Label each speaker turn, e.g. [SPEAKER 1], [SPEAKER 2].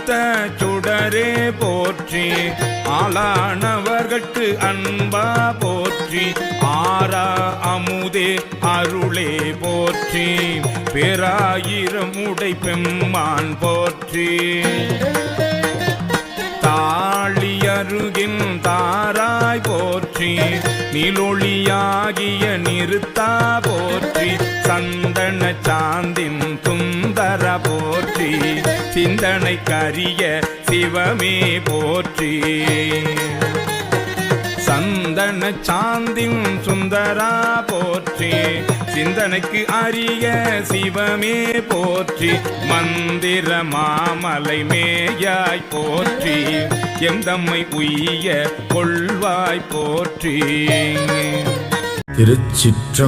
[SPEAKER 1] சுடரே போற்றி. ஆளானவர்கட்கு அன்பா போற்றி. ஆரா அமுதே அருளே போற்றி. பேராயிரம் உடை பெம்மான் போற்றி. தாழியருகின் தாராய் போற்றி. நிலொளியாகிய நிறுத்தா போற்றி. சந்தன சாந்தின் சுந்தர சிந்தனை கரிய சிவமே போற்றி. சந்தன சாந்தின் சுந்தரா போற்றி. சிந்தனைக்கு அரிய சிவமே போற்றி. மந்திர மாமலை மேயாய் போற்றி. எந்தம்மை உய்ய கொள்வாய் போற்றி.
[SPEAKER 2] திருச்சிற்றம்பலம்